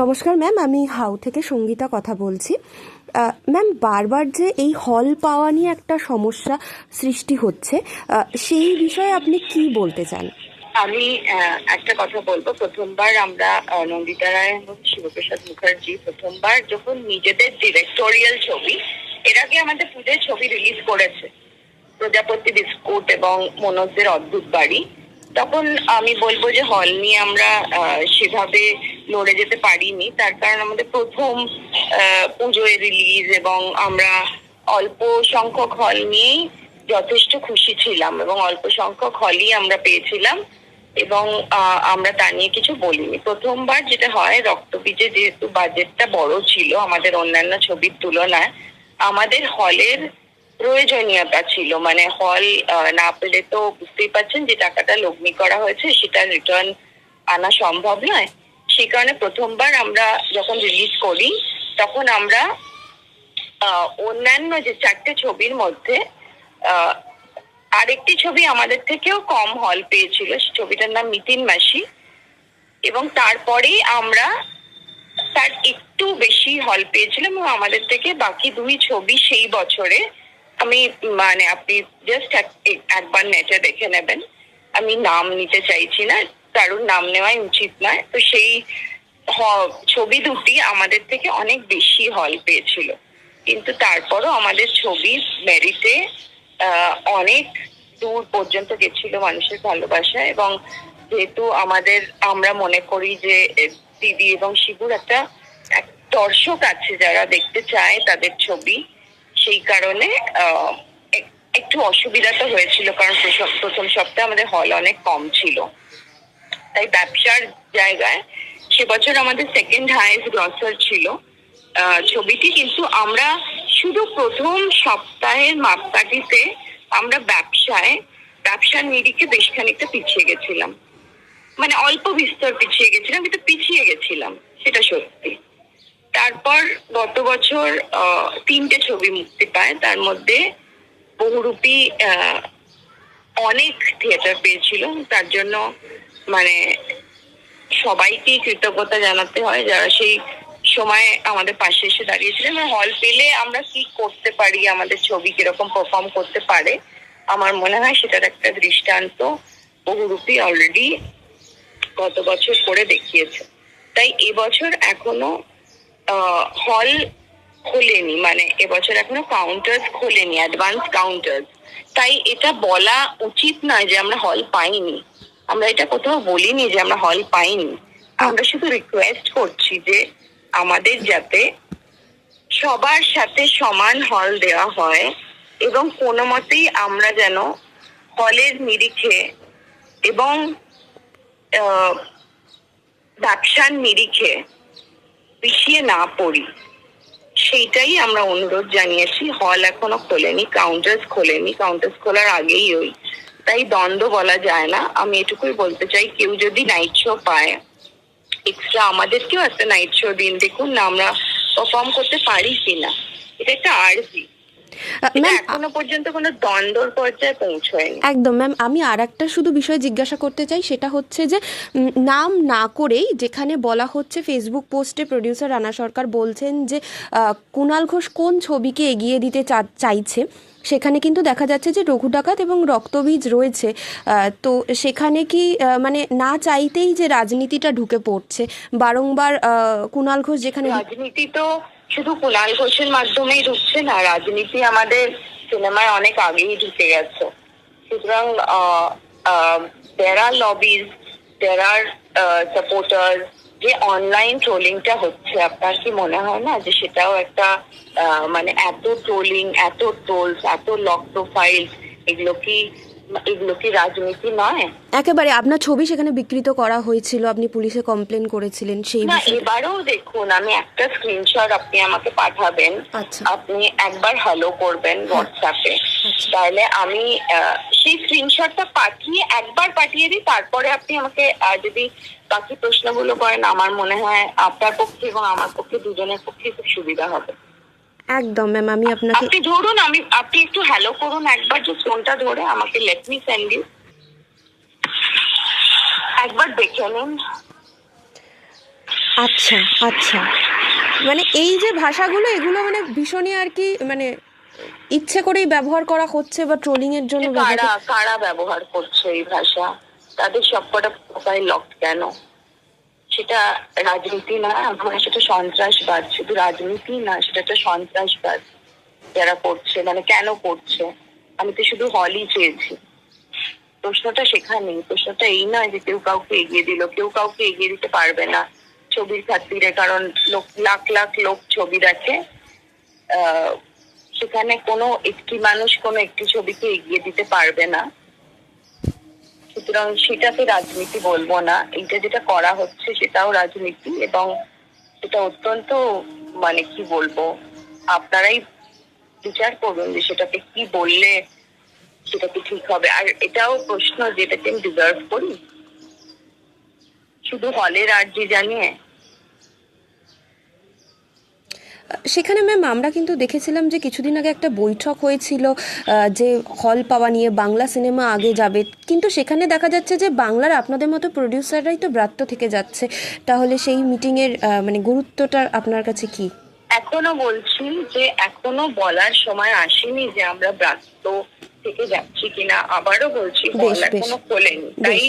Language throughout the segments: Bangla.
নমস্কার ম্যাম আমি হাউ থেকে সঙ্গীতা কথা বলছি। ম্যাম বারবার যে এই হল পাওয়া নিয়ে একটা সমস্যা সৃষ্টি হচ্ছে সেই বিষয়ে আপনি কি বলতে চান? আমি একটা কথা বলব। প্রথমবার আমরা নন্দিতা রায় এবং শিবপ্রসাদ মুখার্জি প্রথমবার যখন নিজেদের ডিরেক্টোরিয়াল ছবি, এর আগে আমাদের পুজোর ছবি রিলিজ করেছে। প্রজাপতি বিস্কুট এবং মনোজদের অদ্ভুত বাড়ি। তখন আমি বলব যে হল নিয়ে আমরা সেভাবে লড়ে যেতে পারিনি। তার কারণ আমাদের প্রথম পুজোয় রিলিজ এবং আমরা অল্প সংখ্যক হল নিয়েই যথেষ্ট খুশি ছিলাম এবং অল্প সংখ্যক হলই আমরা পেয়েছিলাম এবং আমরা তা নিয়ে কিছু বলিনি। প্রথমবার যেটা হয়, রক্তবীজে যেহেতু বাজেটটা বড় ছিল আমাদের অন্যান্য ছবির তুলনায়, আমাদের হলের প্রয়োজনীয়তা ছিল। মানে হল না পেলে তো বুঝতেই পারছেন যে টাকাটা লগ্নি করা হয়েছে, সেটা রিটার্ন আনা সম্ভব নয়। সেই কারণে প্রথমবার আমরা যখন রিলিজ করি, তখন আমরা অন্যান্য যে চারটে ছবির মধ্যে আরেকটি ছবি আমাদের থেকেও কম হল পেয়েছিল ছবিটার নাম মিতিন মাসি। এবং তারপরেই আমরা তার একটু বেশি হল পেয়েছিলাম এবং আমাদের থেকে বাকি দুই ছবি সেই বছরে আমি মানে আপনি জাস্ট একবার নেটে দেখে নেবেন। আমি নাম নিতে চাইছি না কারোর নাম নেওয়াই উচিত নয়। তো সেই ছবি দুটি আমাদের থেকে অনেক বেশি হল পেয়েছিল। কিন্তু তারপরও আমাদের ছবি মেরিটে অনেক দূর পর্যন্ত গেছিল মানুষের ভালোবাসা এবং যেহেতু আমাদের, আমরা মনে করি যে দিদি এবং শিবুর একটা, এক দর্শক আছে যারা দেখতে চায় তাদের ছবি। সেই কারণে একটু অসুবিধা তো হয়েছিল কারণ প্রথম- সপ্তাহে আমাদের হল অনেক কম ছিল। তাই ব্যবসার জায়গায় সে বছর আমাদের সেকেন্ড হাইয়েস্ট গ্রসার ছিল। ছবিটি কিন্তু আমরা শুধু প্রথম সপ্তাহের মাপকাঠিতে আমরা ব্যবসায়, ব্যবসার নিরিখে বেশ খানিকটা পিছিয়ে গেছিলাম। মানে অল্প বিস্তর পিছিয়ে গেছিলাম, কিন্তু পিছিয়ে গেছিলাম, সেটা সত্যি। তারপর গত বছর তিনটে ছবি মুক্তি পায়। তার মধ্যে বহুরূপী অনেক থিয়েটার পেয়েছিল। তার জন্য মানে সবাইকেই কৃতজ্ঞতা জানাতে হয় যারা সেই সময় আমাদের পাশে এসে দাঁড়িয়েছিলেন। হল পেলে আমরা কি করতে পারি, আমাদের ছবি কীরকম পারফর্ম করতে পারে, আমার মনে হয় সেটার একটা দৃষ্টান্ত বহুরূপী অলরেডি গত বছর করে দেখিয়েছে। তাই এবছর এখনও হল খোলেনি মানে এবছর এখনও কাউন্টার্স খোলেনি অ্যাডভান্স কাউন্টার্স তাই এটা বলা উচিত নয় যে আমরা হল পাইনি। আমরা এটা কোথাও বলিনি যে আমরা হল পাইনি। আমরা শুধু রিকোয়েস্ট করছি যে আমাদের যাতে সবার সাথে সমান হল দেওয়া হয় এবং কোনো মতেই আমরা যেন হলের নিরিখে এবং ব্যবসার নিরিখে পিছিয়ে না পড়ি। সেইটাই আমরা অনুরোধ জানিয়েছি। হল এখনও খোলেনি কাউন্টার্স খোলেনি। কাউন্টার্স খোলার আগেই ওই, তাই দ্বন্দ্ব বলা যায় না। আমি এটুকুই বলতে চাই, কেউ যদি নাইট শো পায় এক্সট্রা আমাদেরকেও একটা নাইট শো দিন। দেখুন না আমরা পারফর্ম করতে পারি কিনা। এটা একটা আর্জি এখনও পর্যন্ত কোনো দ্বন্দ্বর পর্যায়ে পৌঁছয়নি। একদম ম্যাম আমি আর একটা শুধু বিষয় জিজ্ঞাসা করতে চাই সেটা হচ্ছে যে নাম না করেই যেখানে বলা হচ্ছে ফেসবুক পোস্টে প্রডিউসার রানা সরকার বলছেন যে কুণাল ঘোষ কোন ছবিকে এগিয়ে দিতে চাইছে সেখানে কিন্তু দেখা যাচ্ছে যে রঘু ডাকাত এবং রক্তবীজ রয়েছে তো সেখানে কি মানে না চাইতেই যে রাজনীতিটা ঢুকে পড়ছে বারংবার কুণাল ঘোষ যেখানে রাজনীতি তো শুধু কুণাল ঘোষের মাধ্যমেই ঢুকছে না, রাজনীতি আমাদের সিনেমায় অনেক আগেই ঢুকে গেছে। সুতরাং দেয়ার আর লবিজ দেয়ার আর সাপোর্টার যে অনলাইন ট্রোলিংটা হচ্ছে, আপনার কি মনে হয় না যে সেটাও একটা মানে এত ট্রোলিং এত ট্রোলস এত লক প্রোফাইল এগুলো কি এগুলো কি রাজনীতি নয়? একেবারে আপনার ছবি সেখানে বিকৃত করা হয়েছিল আপনি পুলিশে কমপ্লেন করেছিলেন সেই না এবারেও দেখুন আমি একটা স্ক্রিনশট আপনি আমাকে পাঠাবেন। আচ্ছা। আপনি একবার হ্যালো করবেন হোয়াটসঅ্যাপে আচ্ছা। তাহলে আমি সেই স্ক্রিনশটটা পাঠিয়ে একবার পাঠিয়ে দিই তারপরে আপনি আমাকে যদি বাকি প্রশ্নগুলো করেন আমার মনে হয় আপনার পক্ষে এবং আমার পক্ষে দুজনের পক্ষে খুব সুবিধা হবে। একদম ম্যাম আমি আপনাকে আপনি ধরুন আমি আপনি একটু হ্যালো করুন একবার যে ফোনটা ধরে আমাকে লেট মি সেন্ড ইউ একবার দেখে নিন। আচ্ছা আচ্ছা। মানে এই যে ভাষাগুলো এগুলো মানে ভীষণই আর কি মানে ইচ্ছে করেই ব্যবহার করা হচ্ছে বা ট্রোলিং এর জন্য কারা কারা ব্যবহার করছে এই ভাষা? তাদের সবকটা প্রোফাইল লক কেন? সেটা রাজনীতি না, আমার সেটা সন্ত্রাসবাদ, শুধু রাজনীতি না, সেটা একটা সন্ত্রাসবাদ যারা করছে মানে কেন করছে? আমি তো শুধু হলই চেয়েছি। প্রশ্নটা সেখানেই, প্রশ্নটা এই নয় যে কেউ কাউকে এগিয়ে দিল, কেউ কাউকে এগিয়ে দিতে পারবে না ছবির খাতিরে, কারণ লোক, লাখ লাখ লোক ছবি দেখে সেখানে কোনো একটি মানুষ কোনো একটি ছবিকে এগিয়ে দিতে পারবে না। সুতরাং সেটাকে রাজনীতি বলব না। এইটা যেটা করা হচ্ছে সেটাও রাজনীতি এবং সেটা অত্যন্ত মানে কি বলব, আপনারাই বিচার করুন যে সেটাকে কি বললে সেটাকে ঠিক হবে। আর এটাও প্রশ্ন যেটাকে আমি ডিজার্ভ করি। শুধু হলের আর্জি জানিয়ে সেখানে ম্যাম আমরা কিন্তু দেখেছিলাম যে কিছুদিন আগে একটা বৈঠক হয়েছিল যে হল পাওয়া নিয়ে বাংলা সিনেমা আগে যাবে কিন্তু সেখানে দেখা যাচ্ছে যে বাংলার আপনাদের মতো প্রডিউসাররাই তো ব্রাত্য থেকে যাচ্ছে তাহলে সেই মিটিংয়ের মানে গুরুত্বটা আপনার কাছে কি এখনও বলছি যে এখনও বলার সময় আসেনি যে আমরা ব্রাত্য থেকে যাচ্ছি কিনা আবারও বলছি হল। এখনও খোলেনি তাই।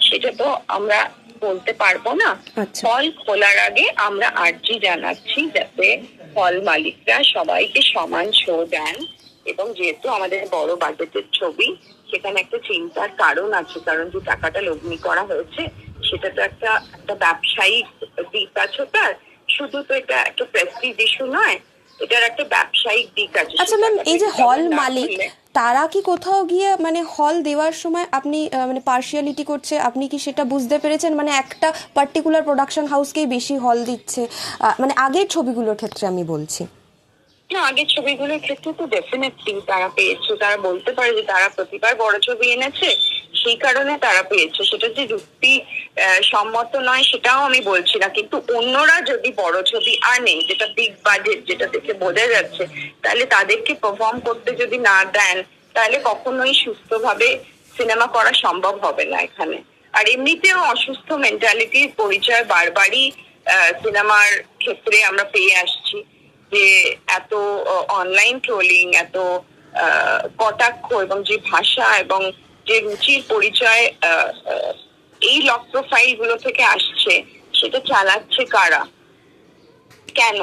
সেটা তো আমরা বলতে পারব না আচ্ছা। হল খোলার আগে আমরা আর্জি জানাচ্ছি যাতে হল মালিকরা সবাইকে সমান শো দেন। এবং যেহেতু আমাদের বড় বাজেটের ছবি, সেখানে একটা চিন্তার কারণ আছে, কারণ যে টাকাটা লগ্নি করা হয়েছে, সেটা তো একটা একটা ব্যবসায়িক দিক আছে। তার শুধু তো এটা একটা প্রেস্টিজ ইস্যু নয় এটার একটা ব্যবসায়িক দিক আছে আচ্ছা ম্যাম এই যে হল মালিক তারা কি কোথাও গিয়ে মানে হল দেওয়ার সময় আপনি মানে পার্শিয়ালিটি করছে? আপনি কি সেটা বুঝতে পেরেছেন? মানে একটা পার্টিকুলার প্রোডাকশন হাউসকেই বেশি হল দিচ্ছে? মানে আগের ছবিগুলোর ক্ষেত্রে আমি বলছি। না, আগের ছবিগুলোর ক্ষেত্রে তো ডেফিনেটলি তারা পেয়েছে। তারা বলতে পারে যে তারা প্রতিবার বড় ছবি এনেছে, সেই কারণে তারা পেয়েছে। সেটা যে যুক্তি সম্মত নয়, সেটাও আমি বলছি না। কিন্তু অন্যরা যদি বড় ছবি আনে, যেটা বিগ বাজেট যেটা দেখে বোঝা যাচ্ছে, তাহলে তাদেরকে পারফর্ম করতে যদি না দেন, তাহলে কখনোই সুস্থভাবে সিনেমা করা সম্ভব হবে না এখানে। আর এমনিতেও অসুস্থ মেন্টালিটির পরিচয় বারবারই সিনেমার ক্ষেত্রে আমরা পেয়ে আসছি। যে এত অনলাইন ট্রোলিং এত কটাক্ষ এবং যে ভাষা এবং যে রুচির পরিচয় এই লক প্রোফাইলগুলো থেকে আসছে, সেটা চালাচ্ছে কারা? কেন?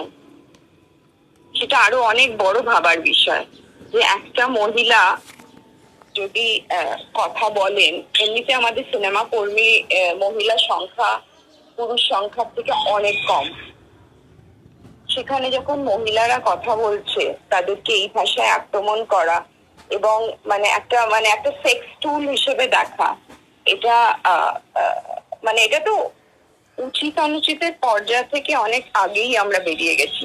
সেটা আরও অনেক বড় ভাবার বিষয়। যে একটা মহিলা যদি কথা বলেন, এমনিতে আমাদের সিনেমা কর্মী মহিলা সংখ্যা, পুরুষ সংখ্যার থেকে অনেক কম। সেখানে যখন মহিলারা কথা বলছে, তাদেরকে এই ভাষায় আক্রমণ করা এবং মানে একটা মানে একটা সেক্স টুল হিসেবে দেখা, এটা মানে এটা তো উচিত অনুচিতের পর্যায় থেকে অনেক আগেই আমরা বেরিয়ে গেছি।